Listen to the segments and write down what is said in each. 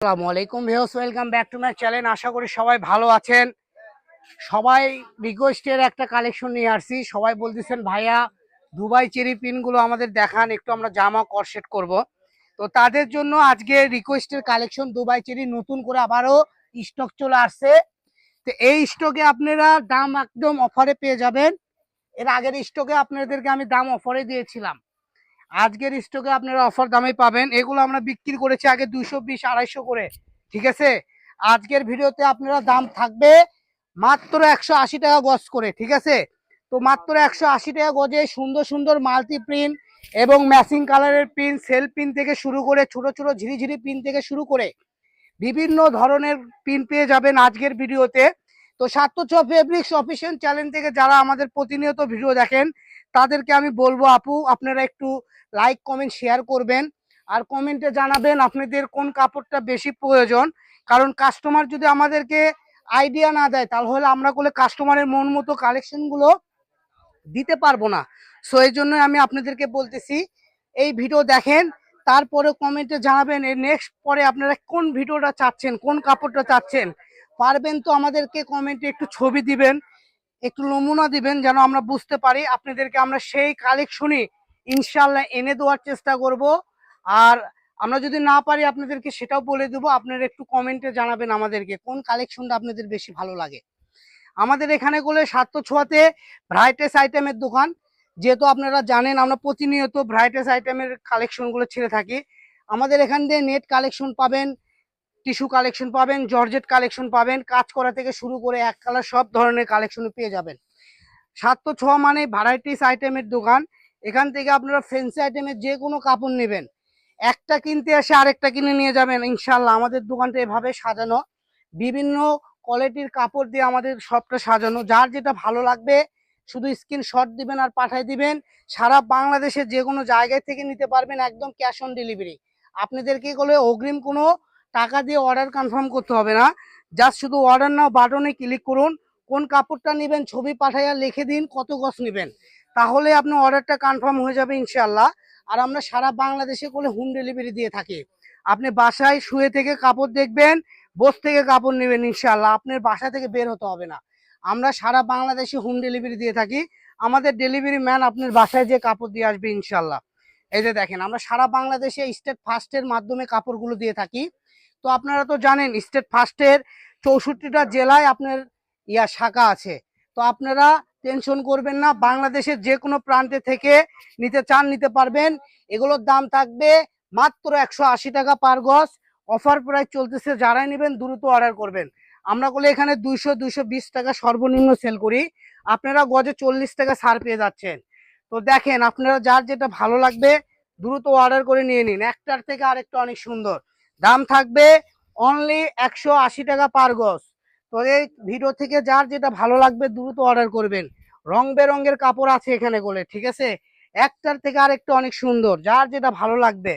আসসালামু আলাইকুম views welcome back to my channel. আশা করি সবাই ভালো আছেন। সবাই রিকোয়েস্টের একটা কালেকশন নিয়ে আসছি। সবাই বলতেছেন, ভাইয়া, দুবাই চেরি পিনগুলো আমাদের দেখান, একটু আমরা জামা করসেট করব। তো তাদের জন্য আজকে রিকোয়েস্টের কালেকশন দুবাই চেরি, নতুন করে আবারও স্টক চলে আসছে। তো এই স্টকে আপনারা দাম একদম অফারে পেয়ে যাবেন। এর আগের স্টকে আপনাদেরকে আমি দাম অফারে দিয়েছিলাম। আজকের স্টকে আপনারা অফার দামে পাবেন। এগুলো আমরা বিক্রি করেছি আগে দুইশো বিশ, আড়াইশো করে। ঠিক আছে? আজকের ভিডিওতে আপনারা দাম থাকবে মাত্র একশো আশি টাকা গজ করে। ঠিক আছে? তো মাত্র একশো আশি টাকা গজে সুন্দর সুন্দর মাল্টি প্রিন্ট এবং ম্যাচিং কালারের প্রিন্ট সেল পিন থেকে শুরু করে ছোট ছোট ঝিরিঝিরি পিন থেকে শুরু করে বিভিন্ন ধরনের প্রিন্ট পেয়ে যাবেন আজকের ভিডিওতে। তো ছ ফেব্রিক্স অফিসিয়াল চ্যানেল থেকে যারা আমাদের প্রতিনিয়ত ভিডিও দেখেন, তাদেরকে আমি বলব, আপু, আপনারা একটু লাইক কমেন্ট শেয়ার করবেন। আর কমেন্টে জানাবেন আপনাদের কোন কাপড়টা বেশি প্রয়োজন। কারণ কাস্টমার যদি আমাদেরকে আইডিয়া না দেয়, তাহলে আমরা করলে কাস্টমারের মন মতো কালেকশনগুলো দিতে পারব না। সো এই জন্য আমি আপনাদেরকে বলতেছি, এই ভিডিও দেখেন তারপরে কমেন্টে জানাবেন, এর নেক্সট পরে আপনারা কোন ভিডিওটা চাচ্ছেন, কোন কাপড়টা চাচ্ছেন। পারবেন তো আমাদেরকে কমেন্টে একটু ছবি দিবেন, একটু নমুনা দিবেন যেন আমরা বুঝতে পারি। আপনাদেরকে আমরা সেই কালেকশনই ইনশাল্লাহ এনে দেওয়ার চেষ্টা করব। আর আমরা যদি না পারি আপনাদেরকে সেটাও বলে দেবো। আপনারা একটু কমেন্টে জানাবেন আমাদেরকে কোন কালেকশনটা আপনাদের বেশি ভালো লাগে। আমাদের এখানে করলে সাতশো ছোঁয়াতে ভ্রাইটেস আইটেমের দোকান। যেহেতু আপনারা জানেন, আমরা প্রতিনিয়ত ভ্রাইটেস আইটেমের কালেকশনগুলো ছেড়ে থাকি। আমাদের এখান দিয়ে নেট কালেকশন পাবেন টিস্যু কালেকশন পাবেন, জর্জেট কালেকশন পাবেন, কাজ করা থেকে শুরু করে এক কালার সব ধরনের কালেকশন পেয়ে যাবেন। সাত তো ছোঁয়া মানে ভ্যারাইটিস আইটেমের দোকান। এখান থেকে আপনারা ফ্যান্সি আইটেমের যে কোনো কাপড় নেবেন। একটা কিনতে এসে আরেকটা কিনে নিয়ে যাবেন ইনশাল্লাহ আমাদের দোকানটা এভাবে সাজানো। বিভিন্ন কোয়ালিটির কাপড় দিয়ে আমাদের সবটা সাজানো। যার যেটা ভালো লাগবে, শুধু স্ক্রিনশট দিবেন আর পাঠিয়ে দিবেন। সারা বাংলাদেশের যে কোনো জায়গায় থেকে নিতে পারবেন একদম ক্যাশ অন ডেলিভারি আপনাদেরকে বলে অগ্রিম কোনো টাকা দিয়ে অর্ডার কনফার্ম করতে হবে না। জাস্ট শুধু অর্ডার নাও বাটনে ক্লিক করুন। কোন কাপড়টা নেবেন, ছবি পাঠাইয়া লিখে দিন, কত গছ নেবেন। তাহলে আপনার অর্ডারটা কনফার্ম হয়ে যাবে ইনশাল্লাহ আর আমরা সারা বাংলাদেশে করে হোম ডেলিভারি দিয়ে থাকি। আপনি বাসায় শুয়ে থেকে কাপড় দেখবেন, বস থেকে কাপড় নেবেন ইনশাল্লাহ আপনার বাসা থেকে বের হতে হবে না। আমরা সারা বাংলাদেশে হোম ডেলিভারি দিয়ে থাকি। আমাদের ডেলিভারি ম্যান আপনার বাসায় যে কাপড় দিয়ে আসবে ইনশাল্লাহ এই যে দেখেন, আমরা সারা বাংলাদেশে স্টেট ফার্স্টের মাধ্যমে কাপড়গুলো দিয়ে থাকি। তো আপনারা তো জানেন, স্টেট ফার্স্টের চৌষট্টিটা জেলায় আপনার ইয়া শাখা আছে। তো আপনারা টেনশন করবেন না, বাংলাদেশের যে কোনো প্রান্তে থেকে নিতে চান, নিতে পারবেন। এগুলোর দাম থাকবে মাত্র একশো আশি টাকা পার গজ। অফার প্রাইস চলতেছে, যারাই নেবেন দ্রুত অর্ডার করবেন। আমরা বলে এখানে দুইশো দুইশো বিশ টাকা সর্বনিম্ন সেল করি। আপনারা গজে চল্লিশ টাকা ছাড় পেয়ে যাচ্ছেন। তো দেখেন, আপনারা যার যেটা ভালো লাগবে, দ্রুত অর্ডার করে নিয়ে নিন। একটার থেকে আরেকটা অনেক সুন্দর। দাম থাকবে অনলি একশো আশি টাকা পার গজ। তো এই ভিডিও থেকে যার যেটা ভালো লাগবে দ্রুত অর্ডার করবেন। রং বেরঙের কাপড় আছে এখানে বলে ঠিক আছে? একটার থেকে আরেকটা অনেক সুন্দর, যার যেটা ভালো লাগবে।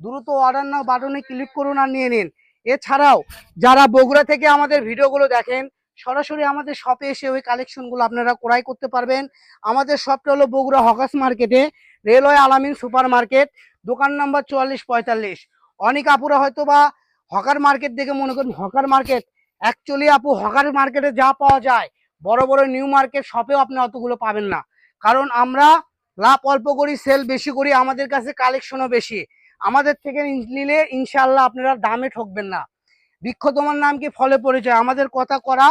দ্রুত অর্ডার নাও বাটনে ক্লিক করুন আর নিয়ে নিন। এছাড়াও যারা বগুড়া থেকে আমাদের ভিডিওগুলো দেখেন, সরাসরি আমাদের শপে এসে ওই কালেকশনগুলো আপনারা ক্রয় করতে পারবেন। আমাদের শপটা হলো বগুড়া হকাস মার্কেটে রেলওয়ে আলামিন সুপার মার্কেট দোকান নাম্বার চুয়াল্লিশ পঁয়তাল্লিশ। অনেক আপুরা হয়তো বা হকার মার্কেট দেখে মনে করেন, হকার মার্কেট অ্যাকচুয়ালি আপু হকার মার্কেটে যা পাওয়া যায়, বড় বড় নিউ মার্কেট শপেও আপনি অতগুলো পাবেন না। কারণ আমরা লাভ অল্প করি সেল বেশি করি, আমাদের কাছে কালেকশনও বেশি। আমাদের থেকে নিলে ইনশাল্লাহ আপনারা দামে ঠকবেন না। বৃক্ষ তোমার নাম কি? ফলে পরিচয়। আমাদের কথা করা,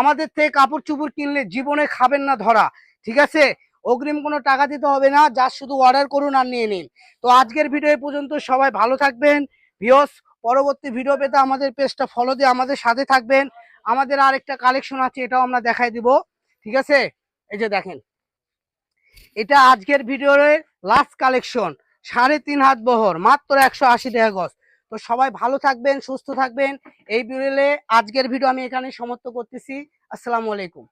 আমাদের থেকে কাপড় চুপড় কিনলে জীবনে খাবেন না ধরা। ঠিক আছে? অগ্রিম কোনো টাকা দিতে হবে না, যা শুধু অর্ডার করুন আর নিয়ে নিন। তো আজকের ভিডিও পর্যন্ত, সবাই ভালো থাকবেন। ভিওস পরবর্তী ভিডিও পেতে আমাদের পেজটা ফলো দিয়ে আমাদের সাথে থাকবেন। আমাদের আরেকটা কালেকশন আছে, এটাও আমরা দেখাই দিব। ঠিক আছে? এই যে দেখেন। এটা আজকের ভিডিওর লাস্ট কালেকশন সাড়ে তিন হাত বহর, মাত্র একশো আশি টাকা গজ। তো সবাই ভালো থাকবেন, সুস্থ থাকবেন। এই ভিডিওলে আজকের ভিডিও আমি এখানে সমাপ্ত করতেছি। আসসালামু আলাইকুম।